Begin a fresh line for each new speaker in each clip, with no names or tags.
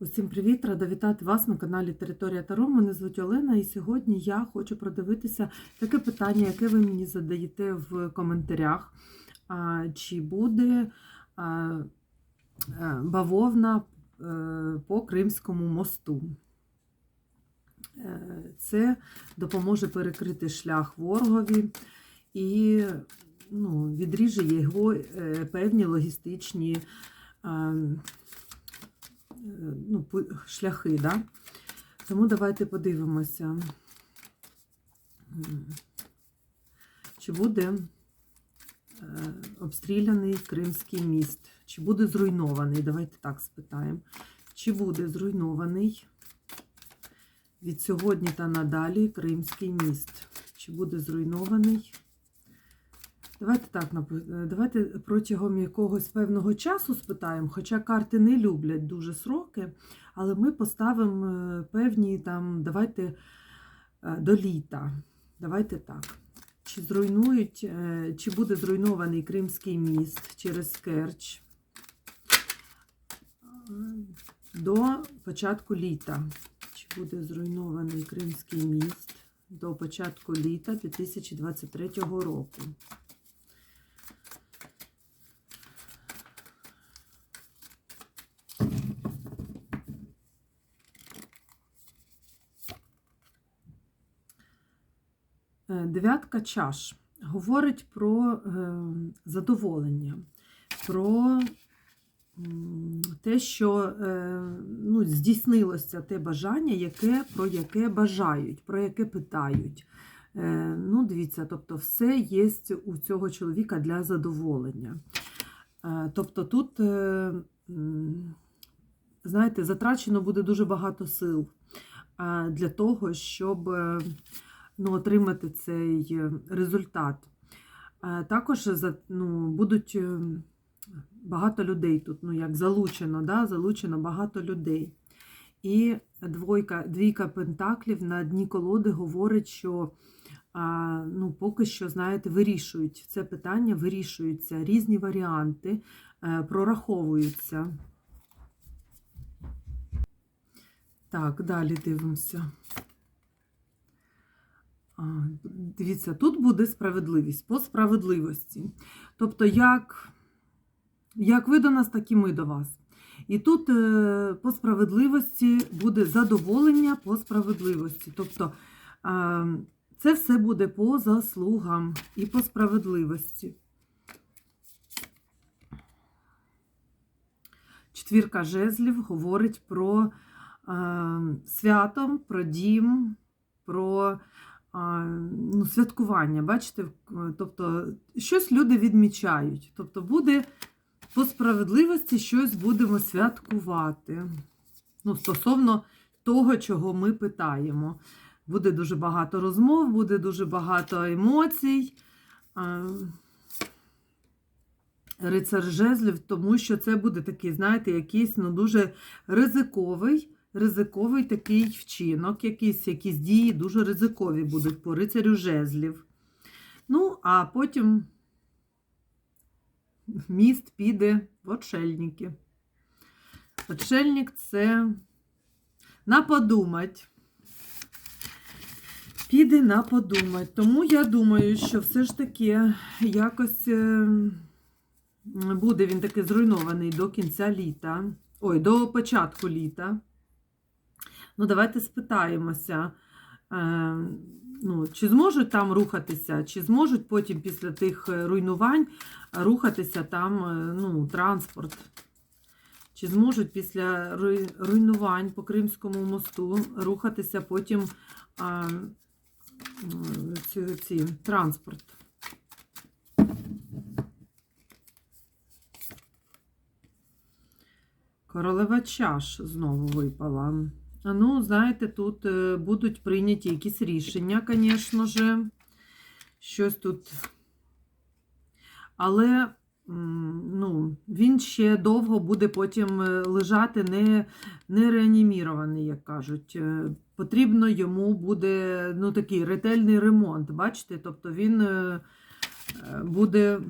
Усім привіт! Рада вітати вас на каналі Територія Таро. Мене звуть Олена, і сьогодні я хочу продивитися таке питання, яке ви мені задаєте в коментарях. Чи буде бавовна е, по Кримському мосту? Е, Це допоможе перекрити шлях ворогові і ну, відріже його е, певні логістичні. Ну, шляхи, да? Тому давайте подивимося, чи буде е, обстріляний Кримський міст, чи буде зруйнований. Давайте так спитаємо. Чи буде зруйнований від сьогодні та надалі Кримський міст? Чи буде зруйнований? Давайте так, давайте протягом якогось певного часу спитаємо, хоча карти не люблять дуже сроки, але ми поставимо е, певні там, давайте е, до літа. Давайте так. Чи зруйнують, е, чи буде зруйнований Кримський міст через Керч до початку літа? Чи буде зруйнований Кримський міст до початку літа 2023 року? Дев'ятка чаш говорить про е, задоволення, про те, що е, ну, здійснилося те бажання, яке, про яке бажають, про яке питають. Е, ну, дивіться, тобто, все є у цього чоловіка для задоволення. Тобто тут, знаєте, затрачено буде дуже багато сил для того, щоб. Ну, отримати цей е, результат. Е, Також ну, будуть е, багато людей тут, ну як залучено, да? залучено багато людей. І двойка, двійка пентаклів на дні колоди говорить, що ну, поки що, знаєте, вирішують це питання, вирішуються різні варіанти, прораховуються. Так, далі дивимося. Дивіться, тут буде справедливість по справедливості. Тобто, як, як ви до нас, так і ми до вас. І тут е, по справедливості буде задоволення по справедливості. Тобто це все буде по заслугам і по справедливості. Четвірка жезлів говорить про свято, про дім, про ну, святкування. Бачите, тобто щось люди відмічають. Тобто буде по справедливості щось будемо святкувати. Ну, стосовно того, чого ми питаємо. Буде дуже багато розмов, буде дуже багато емоцій. Рицар жезлів, тому що це буде такий, знаєте, якийсь ну, дуже ризиковий, ризиковий такий вчинок, якісь, якісь дії дуже ризикові будуть по рицарю жезлів. Ну, а потім міст піде в отшельники. Отшельник це на подумать. Піде на подумать. Тому я думаю, що все ж таки якось е, буде він таки зруйнований до кінця літа. Ой, до початку літа. Ну, давайте спитаємося, е, ну, чи зможуть там рухатися, чи зможуть потім після тих е, руйнувань рухатися там е, ну, транспорт. Чи зможуть після руйнувань по Кримському мосту рухатися потім а, ці, ці, транспорт? Королева чаш знову випала. Ну, знаєте, тут е, будуть прийняті якісь рішення, звісно ж. Щось тут. Але ну, він ще довго буде потім е, лежати не, не реанімірований, як кажуть. Е, Потрібно йому буде ну, такий ретельний ремонт. Бачите? Тобто він буде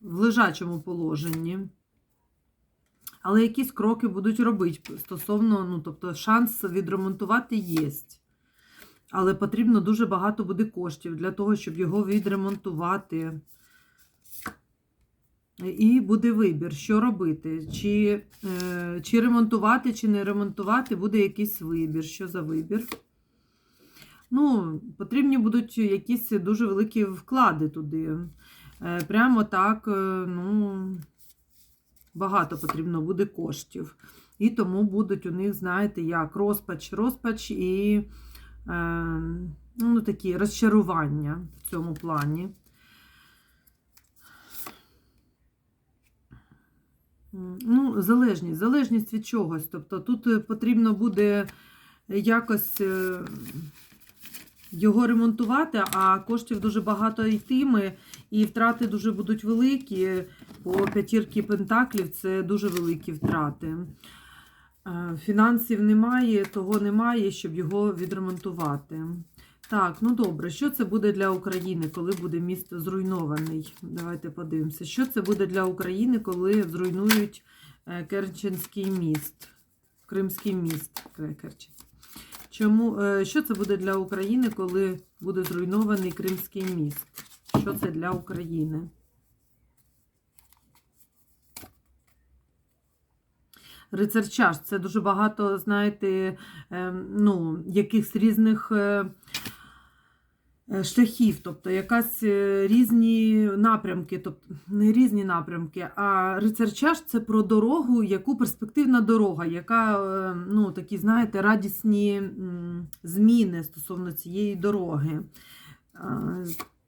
в лежачому положенні. Але якісь кроки будуть робити стосовно, ну, тобто, шанс відремонтувати є. Але потрібно дуже багато буде коштів для того, щоб його відремонтувати. І буде вибір, що робити. Чи, е, чи ремонтувати, чи не ремонтувати, буде якийсь вибір. Що за вибір? Ну, потрібні будуть якісь дуже великі вклади туди. Е, прямо так, е, ну, багато потрібно буде коштів. І тому будуть у них, знаєте, як розпач, розпач і е, ну, такі розчарування в цьому плані. Ну, залежність, залежність від чогось. Тобто тут е, потрібно буде якось е, його ремонтувати, а коштів дуже багато йтиме, і втрати дуже будуть великі. По п'ятірки пентаклів це дуже великі втрати. Е, Фінансів немає, того немає, щоб його відремонтувати. Так, ну добре, що це буде для України, коли буде міст зруйнований? Давайте подивимося. Що це буде для України, коли зруйнують е, Керченський міст, Кримський міст. Кре- Керчен. Чому, е, що це буде для України, коли буде зруйнований Кримський міст? Що це для України? Рицар це дуже багато, знаєте, ем, ну, якихось різних е, шляхів, тобто якась е, різні напрямки, тобто не різні напрямки, а рицар чаш це про дорогу, яку перспективна дорога, яка, е, ну, такі, знаєте, радісні зміни стосовно цієї дороги.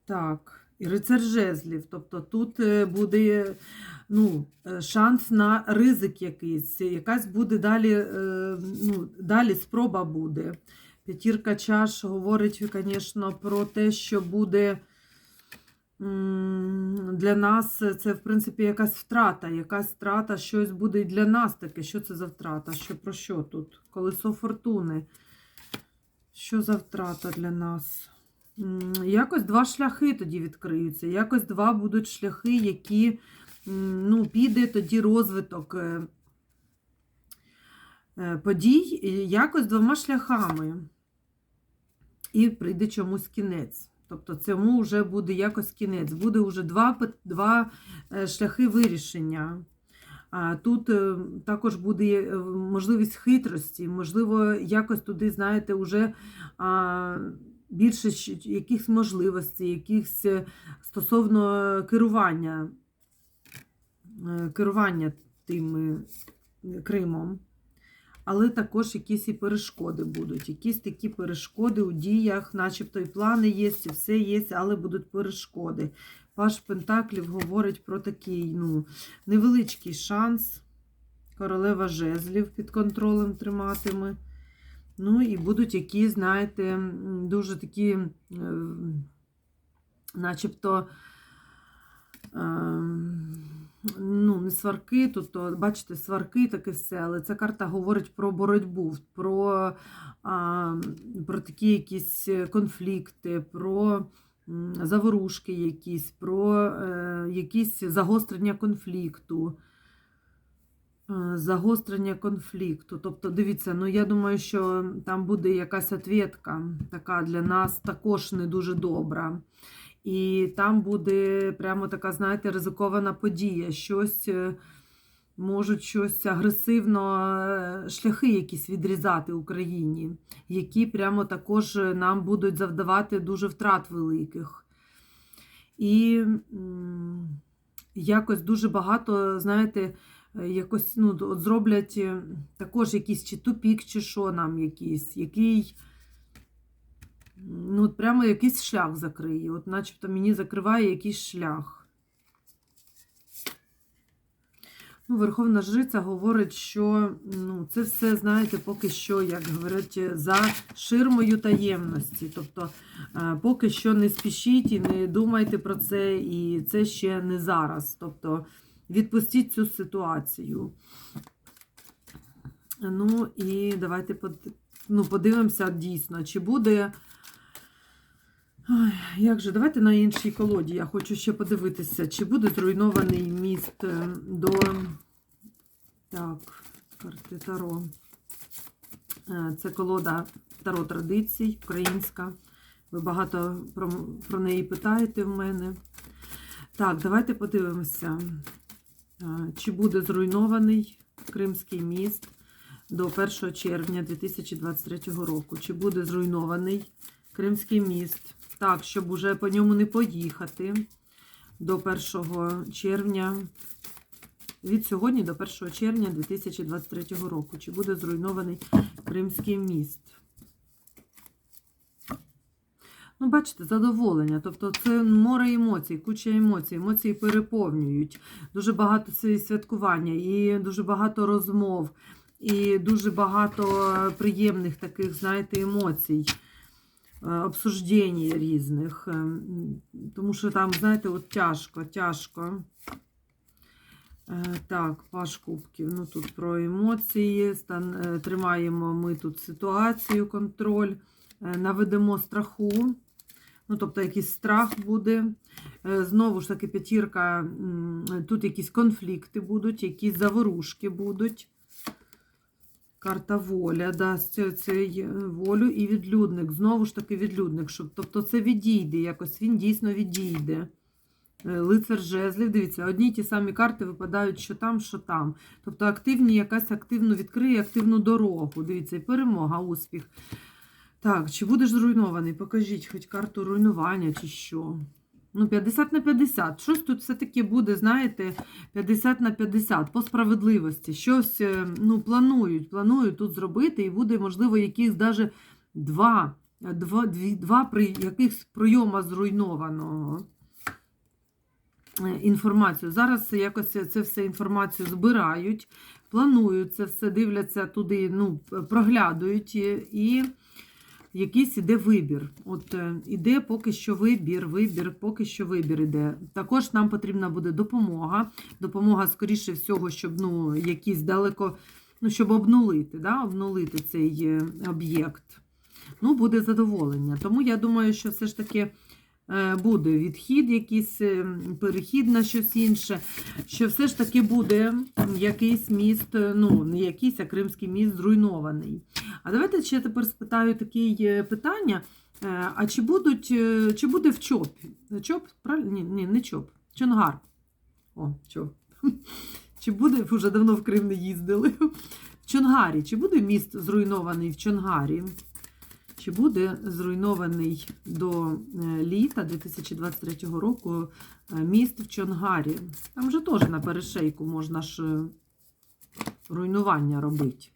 Так, і рицар жезлів, тобто тут е, буде ну, е, шанс на ризик якийсь, якась буде далі, е, ну, далі спроба буде. П'ятірка чаш говорить, звісно, про те, що буде для нас це, в принципі, якась втрата, якась втрата, щось буде і для нас таке. Що це за втрата? Що про що тут? Колесо фортуни. Що за втрата для нас? Якось два шляхи тоді відкриються. Якось два будуть шляхи, які ну, піде тоді розвиток е, е, подій якось двома шляхами. І прийде чомусь кінець. Тобто цьому вже буде якось кінець. Буде вже два, два е, шляхи вирішення. Тут е, також буде е, можливість хитрості, можливо, якось туди, знаєте, вже більше якихось можливостей, якихось стосовно керування, керування тим Кримом. Але також якісь і перешкоди будуть. Якісь такі перешкоди у діях, начебто і плани є, і все є, але будуть перешкоди. Паш Пентаклів говорить про такий ну, невеличкий шанс. Королева жезлів під контролем триматиме. Ну і будуть якісь, знаєте, дуже такі, е, начебто, ем, ну, не сварки, то, бачите, сварки таке все, але ця карта говорить про боротьбу, про, а, про такі якісь конфлікти, про заворушки якісь, про е, якісь загострення конфлікту. Е, Загострення конфлікту. Тобто, дивіться, ну я думаю, що там буде якась ответка, така для нас також не дуже добра. І там буде прямо така, знаєте, ризикована подія. Щось е, можуть щось агресивно, е, шляхи якісь відрізати Україні, які прямо також нам будуть завдавати дуже втрат великих. І якось дуже багато, знаєте, якось ну, зроблять е, також якийсь чи тупік, чи що нам якийсь, який. Ну, от прямо якийсь шлях закриє. От начебто мені закриває якийсь шлях. Ну, Верховна Жриця говорить, що ну, це все, знаєте, поки що, як говорять, за ширмою таємності. Тобто, е, поки що не спішіть і не думайте про це, і це ще не зараз. Тобто, відпустіть цю ситуацію. Ну, і давайте ну, подивимося дійсно, чи буде. Ой, як же, давайте на іншій колоді. Я хочу ще подивитися, чи буде зруйнований міст е, до. Так, карти Таро. Е, Це колода Таро традицій, українська. Ви багато про, про неї питаєте в мене. Так, давайте подивимося, е, чи буде зруйнований Кримський міст до 1 червня 2023 року. Чи буде зруйнований Кримський міст? Так, щоб уже по ньому не поїхати до 1 червня. Від сьогодні до 1 червня 2023 року. Чи буде зруйнований Кримський міст? Ну, бачите, задоволення. Тобто це море емоцій, куча емоцій. Емоції переповнюють. Дуже багато святкування, і дуже багато розмов, і дуже багато приємних таких, знаєте, емоцій, обсуждень різних. Е, Тому що там, знаєте, от тяжко, тяжко. Е, Так, паш кубків. Ну тут про емоції. Стан, тримаємо ми тут ситуацію, контроль, наведемо страху. Ну, тобто якийсь страх буде. Е, Знову ж таки, п'ятірка, тут якісь конфлікти будуть, якісь заворушки будуть. Карта воля дасть цей е, волю і відлюдник. Знову ж таки, відлюдник. Щоб, тобто це відійде якось, він дійсно відійде. Е, Лицар жезлів, дивіться, одні й ті самі карти випадають, що там, що там. Тобто активні, якась активно відкриє активну дорогу. Дивіться, і перемога, успіх. Так, чи будеш зруйнований? Покажіть хоч карту руйнування, чи що. Ну, 50 на 50. Щось тут все-таки буде, знаєте, 50 на 50 по справедливості. Щось е, ну, планують, планують тут зробити, і буде, можливо, якихось навіть два, два, дві, два при, якихось прийома зруйнованого е, інформацію. Зараз якось це все інформацію збирають, планують це все, дивляться туди, ну, проглядують і. Якийсь іде вибір. От е, іде поки що вибір, вибір, поки що вибір іде. Також нам потрібна буде допомога. Допомога, скоріше всього, щоб ну, якісь далеко, ну, щоб обнулити, да, обнулити цей е, об'єкт. Ну, буде задоволення. Тому я думаю, що все ж таки е, буде відхід, якийсь перехід на щось інше, що все ж таки буде якийсь міст, ну, не якийсь, а Кримський міст зруйнований. А давайте ще тепер спитаю таке питання. Е, А чи будуть, е, чи буде в ЧОП? ЧОП? Правильно? Ні, ні, не ЧОП. Чонгар. О, ЧОП. Чи буде, вже давно в Крим не їздили. В Чонгарі. Чи буде міст зруйнований в Чонгарі? Чи буде зруйнований до е, літа 2023 року міст в Чонгарі? Там же теж на перешейку можна ж руйнування робити.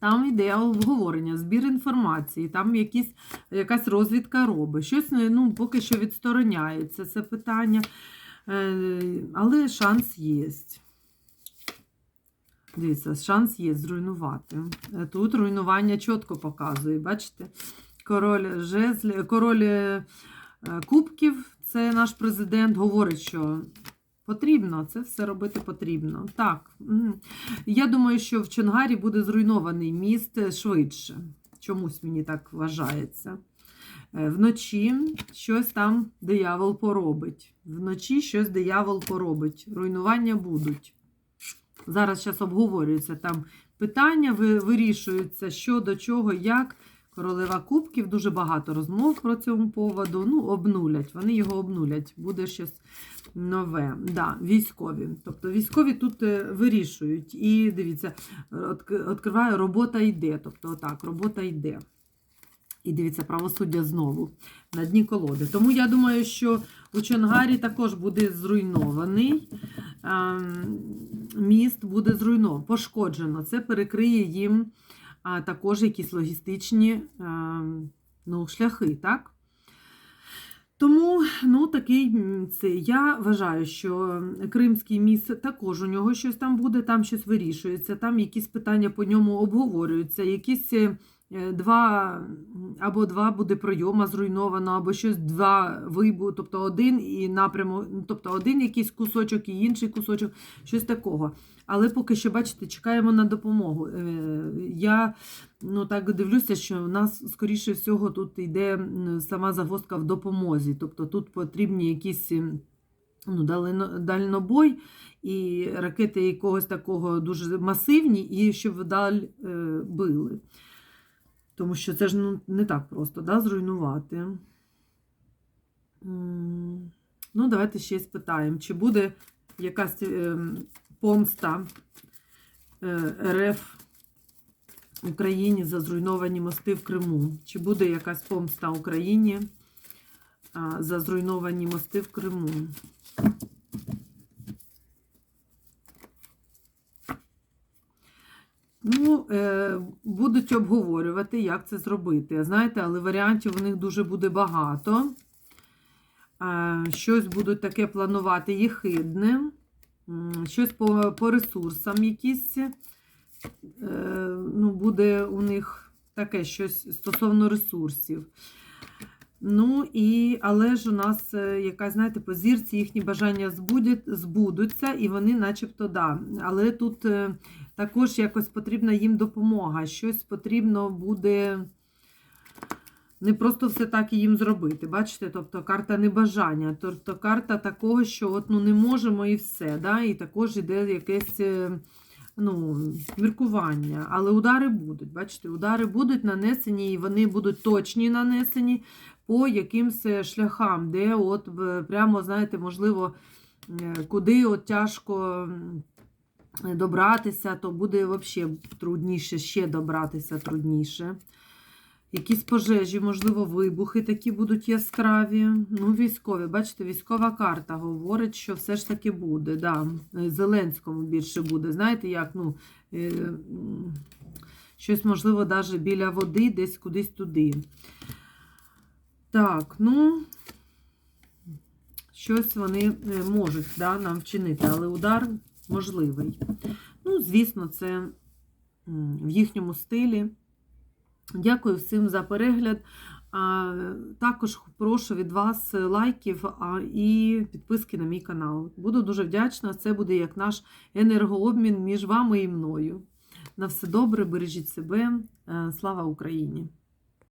Там йде обговорення, збір інформації, там якісь, якась розвідка робить. Щось ну, поки що відстороняється це питання, Е, але шанс є. Дивіться, шанс є зруйнувати. Е, Тут руйнування чітко показує, бачите? Король жезлі, король е, кубків, це наш президент, говорить, що потрібно, це все робити потрібно. Так, я думаю, що в Чонгарі буде зруйнований міст швидше. Чомусь мені так вважається. Е, Вночі щось там диявол поробить. Вночі щось диявол поробить. Руйнування будуть. Зараз зараз обговорюються там питання, вирішуються, що до чого, як. Королева Кубків, дуже багато розмов про цьому поводу. Ну, обнулять, вони його обнулять. Буде щось нове. Да, військові. Тобто військові тут е, вирішують. І дивіться, відк- відкриваю, робота йде. Тобто, отак, робота йде. І дивіться, правосуддя знову на дні колоди. Тому я думаю, що у Чонгарі також буде зруйнований. ем, Міст буде зруйновано, пошкоджено. Це перекриє їм також якісь логістичні ем, ну, шляхи, так? Тому, ну, такий це. Я вважаю, що Кримський міст також у нього щось там буде, там щось вирішується, там якісь питання по ньому обговорюються, якісь е, два або два буде прийома зруйновано, або щось два вибу, тобто один і напрямок, ну, тобто один якийсь кусочок і інший кусочок, щось такого. Але поки що, бачите, чекаємо на допомогу. Е, Я ну, так дивлюся, що в нас, скоріше всього, тут йде сама загвоздка в допомозі. Тобто тут потрібні якісь ну, дальнобой, і ракети якогось такого дуже масивні, і щоб вдаль е, били. Тому що це ж ну, не так просто да, зруйнувати. Ну, давайте ще спитаємо, чи буде якась е, помста е, РФ Україні за зруйновані мости в Криму? Чи буде якась помста Україні за зруйновані мости в Криму? Ну, е, будуть обговорювати, як це зробити. Знаєте, але варіантів у них дуже буде багато. Е, щось будуть таке планувати єхидне, щось по, по ресурсам якісь. Е, ну, буде у них таке щось стосовно ресурсів. Ну, і, але ж у нас е, якась, знаєте, по зірці їхні бажання збудуться, і вони начебто да. Але тут е, також якось потрібна їм допомога. Щось потрібно буде не просто все так і їм зробити. Бачите, тобто карта небажання, тобто карта такого, що от, ну, не можемо і все. Да? І також іде якесь е, ну, міркування. Але удари будуть. Бачите, удари будуть нанесені, і вони будуть точні нанесені по якимсь шляхам, де от е, прямо, знаєте, можливо, е, куди от тяжко добратися, то буде взагалі трудніше, ще добратися трудніше. Якісь пожежі, можливо, вибухи такі будуть яскраві. Ну, військові, бачите, військова карта говорить, що все ж таки буде. Да. Е, Зеленському більше буде. Знаєте, як, ну, е, щось, можливо, навіть біля води, десь кудись туди. Так, ну, щось вони е, можуть да, нам вчинити, але удар можливий. Ну, звісно, це в їхньому стилі. Дякую всім за перегляд. Також прошу від вас лайків і підписки на мій канал. Буду дуже вдячна. Це буде як наш енергообмін між вами і мною. На все добре, бережіть себе. Е, Слава Україні!